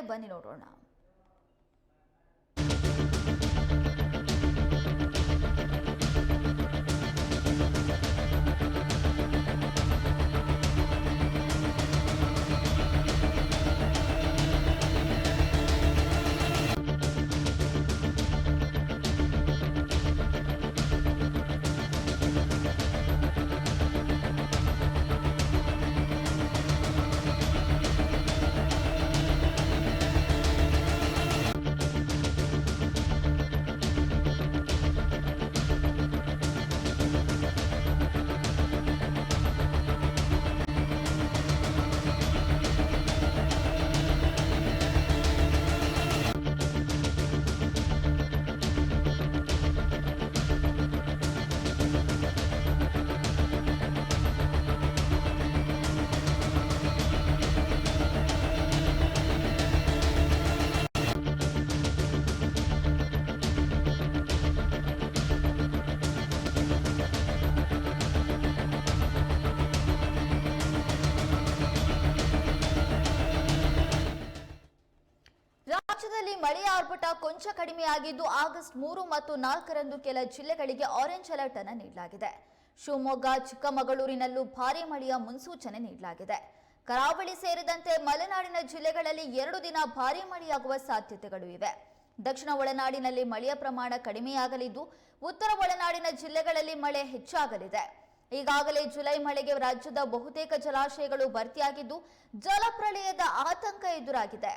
ಬನ್ನಿ ನೋಡೋಣ. ರಾಜ್ಯದಲ್ಲಿ ಮಳೆಯ ಆರ್ಭಟ ಕೊಂಚ ಕಡಿಮೆಯಾಗಿದ್ದು ಆಗಸ್ಟ್ ಮೂರು ಮತ್ತು ನಾಲ್ಕರಂದು ಕೆಲ ಜಿಲ್ಲೆಗಳಿಗೆ ಆರೆಂಜ್ ಅಲರ್ಟ್ ಅನ್ನು ನೀಡಲಾಗಿದೆ. ಶಿವಮೊಗ್ಗ, ಚಿಕ್ಕಮಗಳೂರಿನಲ್ಲೂ ಭಾರಿ ಮಳೆಯ ಮುನ್ಸೂಚನೆ ನೀಡಲಾಗಿದೆ. ಕರಾವಳಿ ಸೇರಿದಂತೆ ಮಲೆನಾಡಿನ ಜಿಲ್ಲೆಗಳಲ್ಲಿ ಎರಡು ದಿನ ಭಾರಿ ಮಳೆಯಾಗುವ ಸಾಧ್ಯತೆಗಳು ಇವೆ. ದಕ್ಷಿಣ ಒಳನಾಡಿನಲ್ಲಿ ಮಳೆಯ ಪ್ರಮಾಣ ಕಡಿಮೆಯಾಗಲಿದ್ದು, ಉತ್ತರ ಒಳನಾಡಿನ ಜಿಲ್ಲೆಗಳಲ್ಲಿ ಮಳೆ ಹೆಚ್ಚಾಗಲಿದೆ. ಈಗಾಗಲೇ ಜುಲೈ ಮಳೆಗೆ ರಾಜ್ಯದ ಬಹುತೇಕ ಜಲಾಶಯಗಳು ಭರ್ತಿಯಾಗಿದ್ದು, ಜಲಪ್ರಳಯದ ಆತಂಕ ಎದುರಾಗಿದೆ.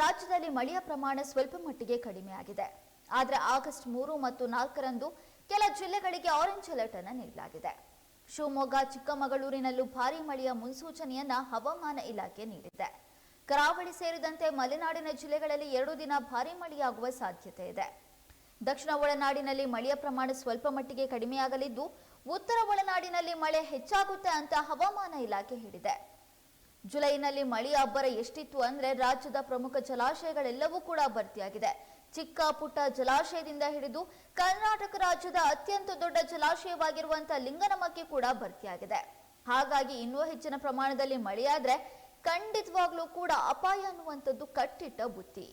ರಾಜ್ಯದಲ್ಲಿ ಮಳೆಯ ಪ್ರಮಾಣ ಸ್ವಲ್ಪ ಮಟ್ಟಿಗೆ ಕಡಿಮೆಯಾಗಿದೆ ಆದರೆ ಆಗಸ್ಟ್ ಮೂರು ಮತ್ತು ನಾಲ್ಕರಂದು ಕೆಲ ಜಿಲ್ಲೆಗಳಿಗೆ ಆರೆಂಜ್ ಅಲರ್ಟ್ ಅನ್ನು ನೀಡಲಾಗಿದೆ. ಶಿವಮೊಗ್ಗ, ಚಿಕ್ಕಮಗಳೂರಿನಲ್ಲೂ ಭಾರಿ ಮಳೆಯ ಮುನ್ಸೂಚನೆಯನ್ನ ಹವಾಮಾನ ಇಲಾಖೆ ನೀಡಿದೆ. ಕರಾವಳಿ ಸೇರಿದಂತೆ ಮಲೆನಾಡಿನ ಜಿಲ್ಲೆಗಳಲ್ಲಿ ಎರಡು ದಿನ ಭಾರಿ ಮಳೆಯಾಗುವ ಸಾಧ್ಯತೆ ಇದೆ. ದಕ್ಷಿಣ ಒಳನಾಡಿನಲ್ಲಿ ಮಳೆಯ ಪ್ರಮಾಣ ಸ್ವಲ್ಪ ಮಟ್ಟಿಗೆ ಕಡಿಮೆಯಾಗಲಿದ್ದು, ಉತ್ತರ ಒಳನಾಡಿನಲ್ಲಿ ಮಳೆ ಹೆಚ್ಚಾಗುತ್ತೆ ಅಂತ ಹವಾಮಾನ ಇಲಾಖೆ ಹೇಳಿದೆ. ಜುಲೈನಲ್ಲಿ ಮಳೆಯ ಅಬ್ಬರ ಎಷ್ಟಿತ್ತು ಅಂದ್ರೆ ರಾಜ್ಯದ ಪ್ರಮುಖ ಜಲಾಶಯಗಳೆಲ್ಲವೂ ಕೂಡ ಭರ್ತಿಯಾಗಿದೆ. ಚಿಕ್ಕ ಪುಟ್ಟ ಜಲಾಶಯದಿಂದ ಹಿಡಿದು ಕರ್ನಾಟಕ ರಾಜ್ಯದ ಅತ್ಯಂತ ದೊಡ್ಡ ಜಲಾಶಯವಾಗಿರುವಂತಹ ಲಿಂಗನಮಕ್ಕಿ ಕೂಡ ಭರ್ತಿಯಾಗಿದೆ. ಹಾಗಾಗಿ ಇನ್ನೂ ಹೆಚ್ಚಿನ ಪ್ರಮಾಣದಲ್ಲಿ ಮಳೆಯಾದ್ರೆ ಖಂಡಿತವಾಗ್ಲೂ ಕೂಡ ಅಪಾಯ ಅನ್ನುವಂಥದ್ದು ಕಟ್ಟಿಟ್ಟ ಬುತ್ತಿ.